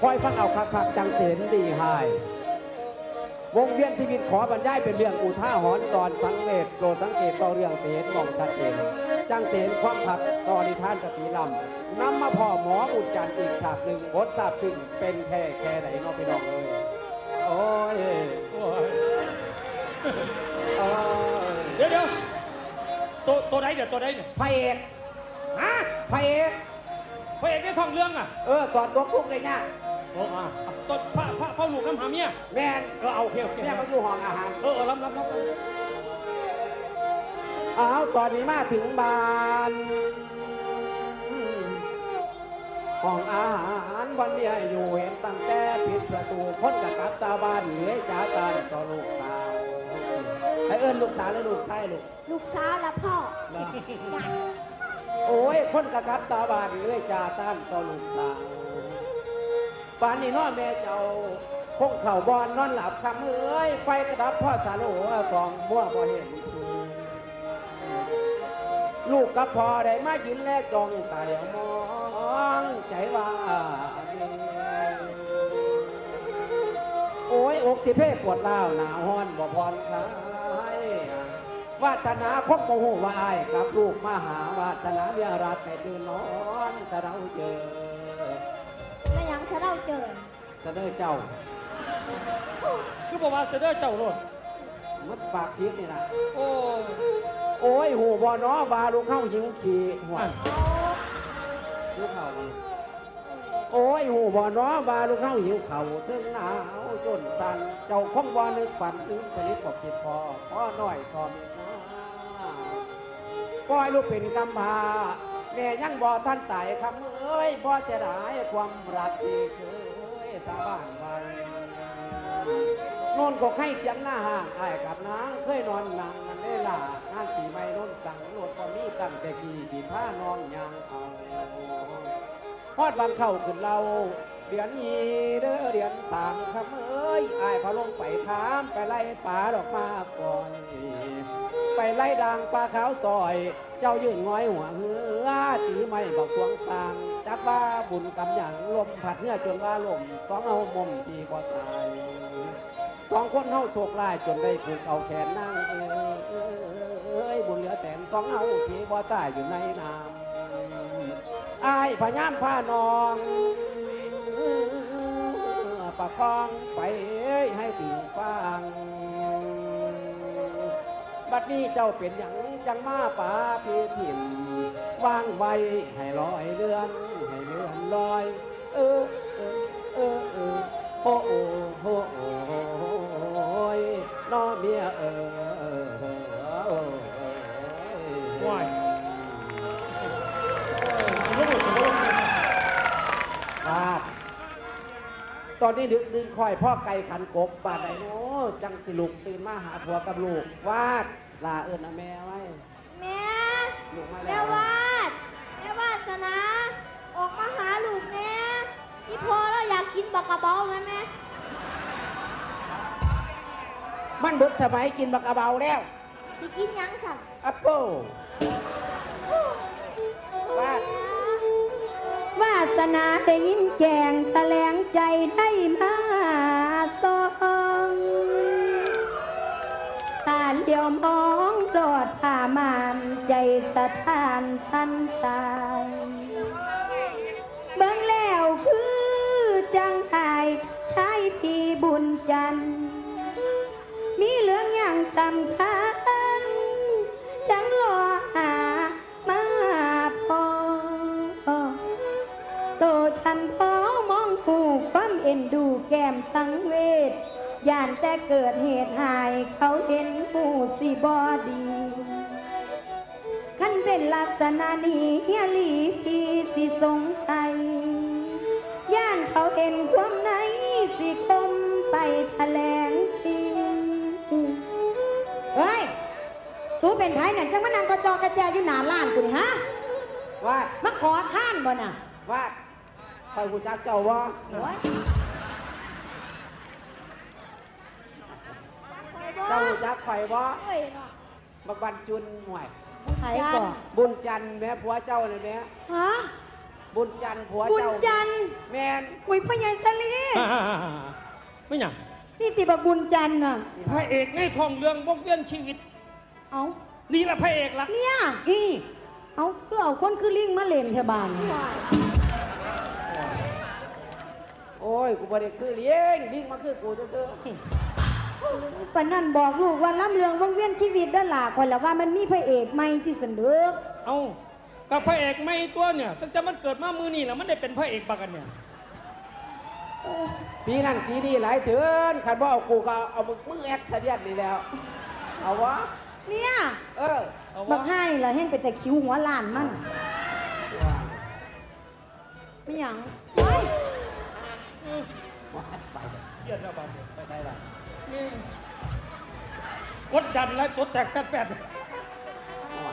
คอยฟังเอาคักๆจังเสนดีหายวงเวียนชีวิตขอบรรยายเป็นเรื่องอุท่าหรณ์ตอนสังเวชโปรดสังเกตต่อเรื่องเสนมองชัดเจนจังเสนความผักต่อนิทานสติลำนำมาพ่อหมออุจจันทร์อีกฉากหนึ่งบททราบซึ่งเป็นแค่แค่ไหนเนอพี่น้องเลยโอ้ยโอ้ยเดี๋ยวเดี๋ยวตัวตัวไหนเดี๋ยวตัวไหนเนี่ยพระเอกฮะพระเอกพระเอกได้ท่องเรื่องอะเออก่อนตัวทุกข์เลยเนี่ย โอ้อะตัวพระพระพ่อหลูกน้ำหาเมียแม่นเออเอาโอเคโอเคแม่มาอยู่ห้องอาหาร เออเออรับรับรับอ้าวตอนนี้มาถึงบ้านห้องอาหารวันเนี้ยอยู่เห็นตั้งแต่ปิดประตูคนกับกลับตาบ้านเหลือจากการต่อลูกสาวให้เอิ้นลูกสาวแล้วลูกชายลูกลูกสาวและพ่อเหรอจ้ะโอ้ยคนกะกับตาบานเลื่อยจ่าต้านต่อลูกสาว ป่านนี้น้อแม่เจ้าคงเข่าบอนนอนหลับคำเอ้ยไฟกระดับพ่อสาโลสองมั่วพอเห็น ลูกกับพ่อได้มากินและจองไต่มองใจว่า โอ้ยอกสิเพ่ปวดร้าวหนาห้อนบ่พรคลายวาสนาคงโมโหวายกับลูกมาหาวาสนาเมียรักให้ตื่นนอนแต่เราเจอ ไม่ยังฉันเราเจอเสนอเจ้าคือบอกว่าเสด็จเจ้าโลดมันปากพิษนี่นะโอ้ยโอ้ยหูบ่อน้อบาลูกเข้าหิวขี่หัวอะลูกเข้ามาโอ้ยหูบ่อน้อบาลูกเข้าหิวเข่าถึงหนาวจนตัน เจ้าคงบ่นึกฝันถึงชนิดบอกคิดพอพ่อน้อยก็มีน้าปล่อยลูกเป็นกำพร้า แม่ยังบ่ท่านตายคำเอ้ยบ่จะได้ความรักที่เคยสาบานไว้นนก็ให้เสียงหน้าห่างไอ้กับนางเคยนอนนั่งมันได้ล่ะงานปีใหม่นนสั่งโลดก็มีตั้งแต่กี่ปีผ้านอนยางเอาพอดบางเข้าขึ้นเราเดือนนี้เด้อเดือนสามคำเอ้ยไอ้ายพาลงไปถามไปไล่ป่าดอกมาก่อนไปไล่ด่างปลาขาวซอย เจ้ายืนง้อยหัวเหือตีไม่บอกสวงสางจักว่าบุญกำหยังลมผัดเนื้อจนว่าลมสองเอามุมตีบ่ตายสองคนเฮาโชคลายจนได้ผูกเอาแขนนั่งเอ้ยบุญเหลือแต่สองเฮาทีบ่ตายอยู่ในน้ำอายพยายามพานอง ประคองไปให้ถึงฟังบัดนี้เจ้าเป็นอย่างจังมาป่าพีถิ่มวางไว้ให้ลอยเลื่อนให้เลื่อนลอย เออเออเออเออโอ้โอ้โอ้โอ้ยน้อเมียเออเออ ตอนนี้ดึกดึงคอยพ่อไก่ขันกบบาดไหนโน้จังสิลุกตื่นมาหาผัวกับลูกวาดลาเอิญนะแม่ไว้แม่ลูกมาแม่แล้ววาดแม่วาสนาออกมาหาลูกแม่ที่พอเราอยากกินบักกระเบาไหมแม่มันเบิดสมัยกินบักกะเบาแล้วสิกินหยังสั่งแอปเปิ้ล สนาได้ยินแจงแถลงใจได้มาสองตาเดียวมองโดดผ่ามานใจสะท้านทันตาเบิ่งแล้วคือจังหายชายพี่บุญจันทร์มีเรื่องอย่างสำคัญ เกิดเหตุหายเขาเห็นหูสิบอดีขันเป็นลักษณะนี้เฮียหลีพีสิสงสัยย่านเขาเห็นความในสิคมไปแถลงทีเฮ้ยตูเป็นไผนั่นจังมานั่งกระจอกกระแจอยู่หน้าล้านกูนี่ฮะวาดมาขอท่านบ่น่ะวาดคอยหูจักเจ้าว่า โอ้ย เจ้าหูจักข่อยบ่โอ้ยเนาะบักบันจุนห่วย ใครก่อนบุญจันทร์แม่ผัวเจ้าเลยแม่ฮะบุญจันทร์ผัวบุญเจ้าจันทร์แมนอุ้ยพ่อใหญ่สลีไม่หยังนี่ติบักบุญจันทร์น่ะพระเอกในทองเรื่องวงเวียนชีวิต เอานี่ละพระเอกละเนี่ยอืมเอาคือเอาคนคือลิงมาเล่นเทบานโอ้ย กูบ่ได้คือเลี้ยงลิงมาคือกูซื่อ ปานนั่นบอกลูกว่าล้ำเรืองวงเวียนชีวิตด้านหลาคนละว่ามันมีพระเอกใหม่ที่เสนอเอากับพระเอกไม่ตัวเนี่ยตั้งแต่มันเกิดมามือนี่แล้วมันได้เป็นพระเอกปากันเนี่ยๆปีนั้นปีนี้หลายเถือนคันบ่เอากูก็เอามึงมึงแอดทะเดียนนี่แล้ว เอาวะ เนี่ยเออ เอาบัวะกห้านี่เหราเห็นไปแต่คิ้วหัวล้านมันไม่หยังเฮ้ยอืมไปเกียดแล้วบาดเนี่ยไปได้ละ นี่กดดันและตัวแตกแป๊ดแป๊ด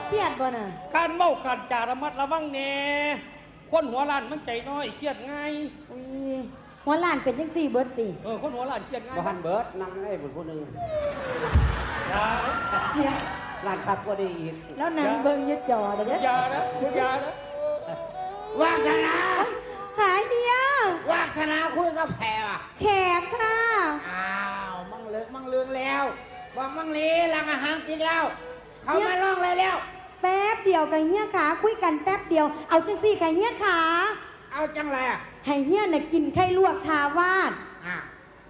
เครียดบ่น่ะการเมาการจาระมัดระวังแน่คนหัวล้านมันใจน้อยเครียดง่ายอุ้ยหัวล้านเป็นจังสี่เบิดติเออคนหัวล้านเครียดง่ายบ่หันเบิดนั่งได้บุญผู้หนึงอย่าร้านคักก็ได้อีกแล้วนางเบิ่งอยึดจอเด้ออย่านะอย่านะวาสนาขายเดียววาสนาคุยกับแพรอะแขกค่ะอ้าว มังเลิกมังเลืองแล้วว่ามังลีหลังอาหารกินแล้ว เขามาร้องเลยแล้ว แป๊บเดียวกับเฮียขาคุยกันแป๊บเดียว เอาจังสี่กับเฮียขาเอาจังไรอะให้เฮียน่ะกินไข่ลวกทาวาดอ่า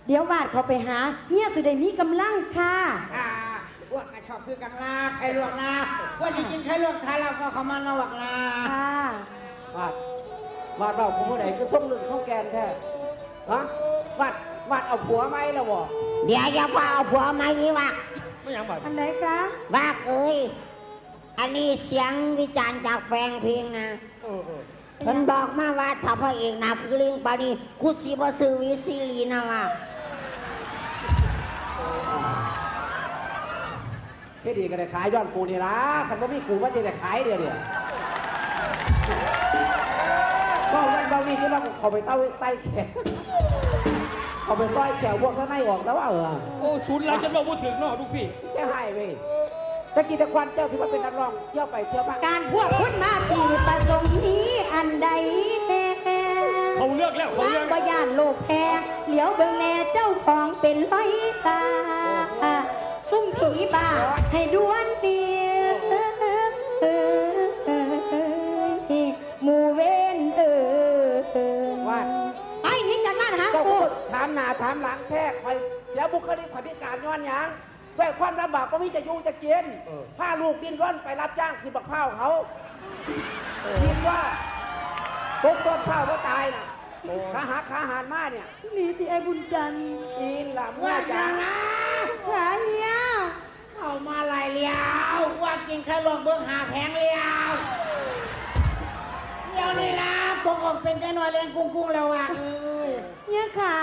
เดี๋ยววาดเขาไปหาเฮียสิได้มีกำลังค่ะอ่าอ้วนกระชอบคือกังลาไข่ลวกนาว่าจะกินไข่ลวกทานเราก็เขามาลวกนาค่ะวาดวาดเราผู้ใดก็ส่งหนึ่งส่งแกนแท้ฮะวาด วาดเอาผัวไหมล่ะบ่เดี๋ยวอย่าว่าเอาผัวมาอีวะไม่หยังบาดอันไหนคะบ้าเอ้ยอันนี้เสียงวิจารณ์จากแฟนเพลงนะเออเออเพิ่นบอกมาว่าถ้าพระเอกหนาคือลิงปานีกูสิบ่ซื้อวิซีรีนะว่ะแค่ดีก็ได้ขายย้อนกูนี่ล่ะคันบ่มีกูว่าจะได้ขายเดียวเดียวก็วันบางนี้ก็ต้องเขาไปเต้าใต้แขน เขาไปต้อยแขวพวกข้างในออกแล้วว่าเออโอ้ศูนย์หลังจะลงมาถึงเนาะลูกพี่ จะให้เว้ยตะกี้ตะควันเจ้าที่ว่าเป็นนักร้องเที่ยวไปเที่ยวมาการพวกคุณมาปีประสงค์นี้อันใดแน่เขาเลือกแล้วเขาบาเลืงอกบ่ย่านโลกแพ้เหลียวเบิ่งแน่เจ้าของเป็นร้อยตา ซุ่มผีบ้าให้ดวนเามหน้าถามหลังแท้คอยเสียบุคลิกคอยพิการย้อนหยังด้วยความลำบากก็มีจะอยู่จะเกียนพาลูกดินร้อนไปรับจ้างคือบักข้าวเขาคิดว่าตกต้นข้าวก็ตายน่ะขาหักขาหันมาเนี่ยนี่ที่ไอ้บุญจันทร์อีหลำว่าจังนะขาเหี้ยเข้ามาหลายเลี้ยวว่ากินแค่ลวกเบิ่งหาแพงเลี้ยวเดี๋ยวนี้ล่ะตกออกเป็นใจหน่อยเรียนกุ้งกุ้งแล้วว่ะเอ้ยเหี้ยขา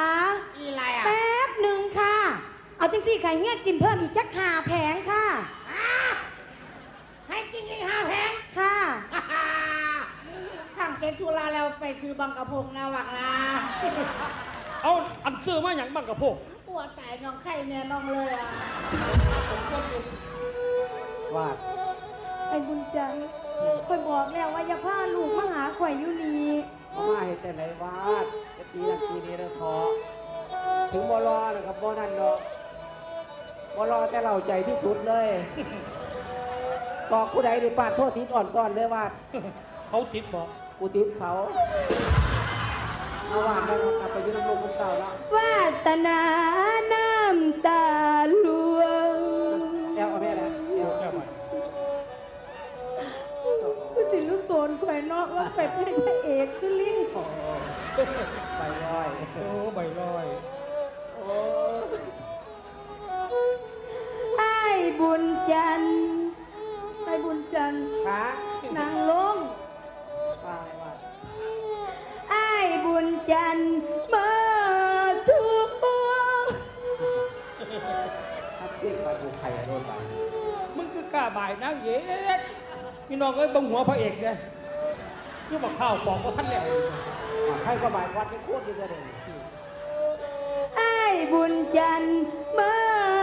อีไรอะ แป๊บหนึ่งค่ะ เอาจังสี่ไข่เหี้ยกินเพิ่มอีกจักหาแผงค่ะ อ้าให้กินอีกห้าแพงค่ะ ทำเสร็จธุระแล้วไปซื้อบังกะพงนะวักนะเอาอันซื้อมาอย่างบังกับพวกปวดตายน้องไข่เนี่ยน้องเลยอะว่าไอ้บุญจันทร์คอยบอกแล้วว่าอย่าพาลูกมาหาข่อยอยู่นี่เอามาให้แต่ไหนวาดจะตีนักตีนี้เลยขอถึงบอรอนะครับบอนั่นเนาะ บอรอแต่เราใจที่สุดเลยบอกผู้ใดในปาดโทษทิศอ่อนก่อนเลยว่า เขาติดบอกกูติดเขาเอาหวานแล้วกลับไปอยืนลงบนเต่าแล้ววาสนาน้ำตาหลวงแอลเอาแม่แล้วแอลแก้วไปกูสิลูกโตนข่อยเนาะว่าไปเป็นพระเอกคือลิงโอ้โหไปลอย โอ้ใบลอย โอ้ ไอ้บุญจันทร์ไอ้บุญจันทร์ขานางลงไปว่าไอ้บุญจันทร์มาทุกปวงถ้าพี้ยนไปกูไข่โดนไปมึงคือกล้าบ่ายนางเย็ดพี่น้องเอ้ยบังหัวพระเอกเนี่ยคือบักข้าวปอกว่าท่านแล้วให้ก็หมายวัดไปโคตรดีเลย ไอ้บุญจันทร์มาทุ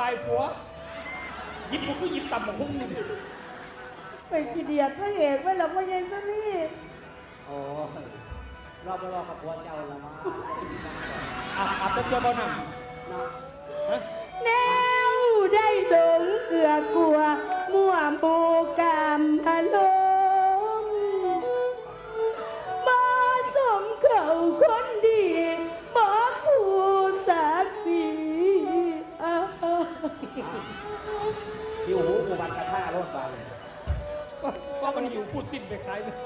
บายผัวหยิบกูคือหยิบต่ำของพวกมึงไปขี้เดียดพระเอกไว้แล้วพ่อใหญ่ซะนี่โอ้ยรอบรอบกับผัวเจ้าละมั้งอาบอาบแต่ตัวเบาหนังเนาะฮะแนวได้หลงเกลือกลัวมั่วบูกามอารม ว่าว่ามันอยู่พูดสิ้นไปคล้ายเลย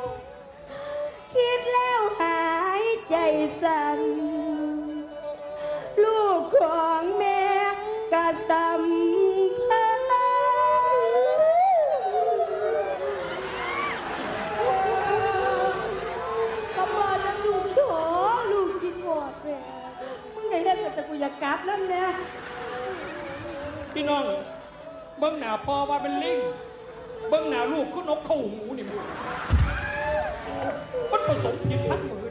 คิดแล้วหายใจสั่น ลูกของแม่กะตำพันกำว่าจะลูกโถลูกกินหมดแม่มึงไงเล่นแต่กูอยากกลับนั่นแหละพี่น้อง เบิ้งหน้าพ่อว่าเป็นลิง เบิ้งหน้าลูกคือนกเข้าหู นี่มันมันผสมกินพันมือ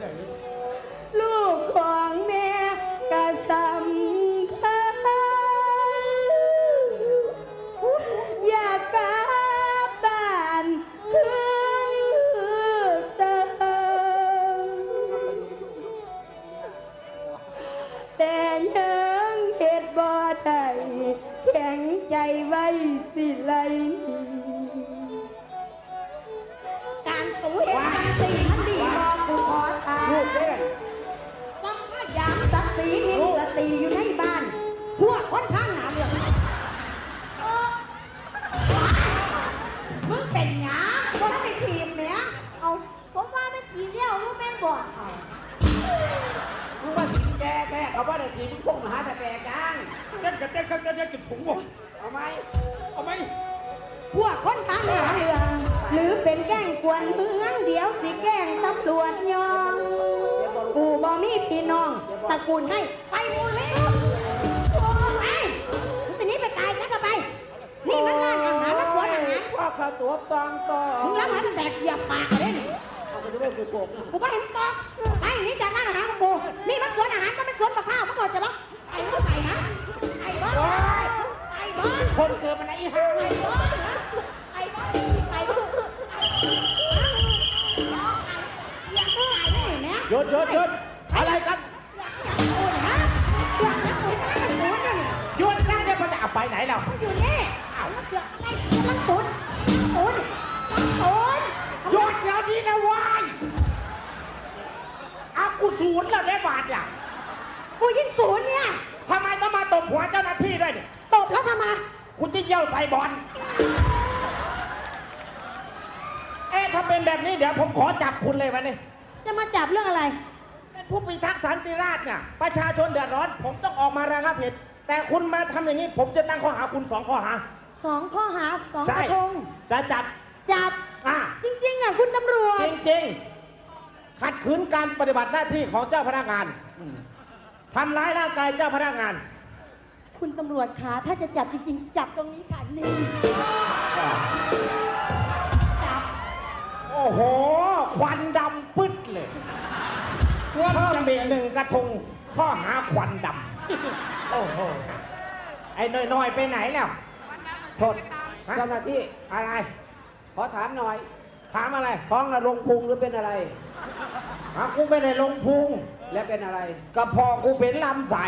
วนเมืองเดี๋ยวสิแกล้งตำรวจยองกูบ่มีพี่น้องตระกูลให้ไปหมูแล้วโอ้ยมึงไปนี้ไปตายซะก็ไป นี่มันร้านอาหารมันสวนอาหารว่าเขาตัวตองตองมึงรับหาตั้งแต่เหยียบปากเลยนี่เอาไปดูว่กูโกงกูไม่เห็นตอกไปนี่จากร้านอาหารของกูนี่มันสวนอาหารมันเป็นสวนมะพร้าวมันก่อนจะบ้าไอ้บ้าไอ้นะไอ้บ้าไอ้บ้าคนเกิดมันไอ้ห่าไอ้บ้าไอ้บ้าไอ้บ้า ยหยุดหยุดหยุดอะไรกันอยากอยากโอนฮะอยากอยากโอนนะมันศูนย์เนี่ยหยุดนะเดี๋ยวมันจะเอาไปไหนแล้วมันอยู่นี่อ้าวมันเกือบไอ้มันศูนย์ศูนย์มันศูนย์หยุดเดี๋ยวนี้นะวายเอากูศูนย์แล้วได้บาทอะกูยิงศูนย์เนี่ยทำไมต้องมาตบหัวเจ้าหน้าที่ด้วยเนี่ยตบแล้วทำไมคุณจะเยี่ยวใส่บอลเอ๊ะถ้าเป็นแบบนี้เดี๋ยวผมขอจับคุณเลยวันนี้ จะมาจับเรื่องอะไร เป็นผู้พิทักษ์สันติราษฎร์เนี่ยประชาชนเดือดร้อน ผมต้องออกมาระงับเหตุแต่คุณมาทำอย่างนี้ ผมจะตั้งข้อหาคุณสองข้อหาสองข้อหาสองใช่กระทง จะจับ จับ อ่าจริงๆอะคุณตำรวจ จริงๆ ขัดขืนการปฏิบัติหน้าที่ของเจ้าพนักงานทำร้ายร่างกายเจ้าพนักงาน คุณตำรวจขาถ้าจะจับจริงๆ จับตรงนี้ค่ะนี่ เพิ่มอีกหนึ่งกระทงข้อหาควันดำ โอ้โห ไอ้น้อยๆไปไหนแล้วโทษเจ้าหน้าที่อะไร ขอถามหน่อย ถามอะไรท้องระลงพุงหรือเป็นอะไรหากูไม่ได้ลงพุง แล้วเป็นอะไร กระเพาะกูเป็นลำไส้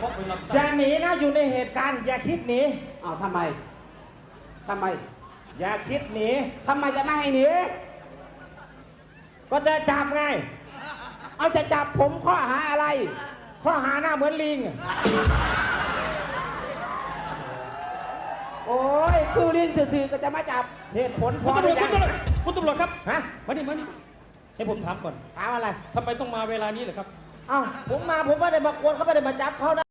พบเป็นลำอไส้ย่าหนีนะอยู่ในเหตุการณ์ อย่าคิดหนีอ้าวทำไมทำไม อย่าคิดหนีทำไมจะไม่ให้หนี ก็จะจับไง เอาจะจับผมข้อหาอะไร ข้อหาหน้าเหมือนลิง โอ้ยคือลิงสื่อๆก็จะมาจับ เหตุผลพคุอณตำรได้วจยัคุณง ตำรวจคุณตำรวจครับฮะ มาดิมาดิให้ผมถามก่อนถามอะไร ทำไมต้องมาเวลานี้เหรอครับ เอ้าผมมาผมไม่ได้มากวนเขาไม่ได้มาจับเขานะ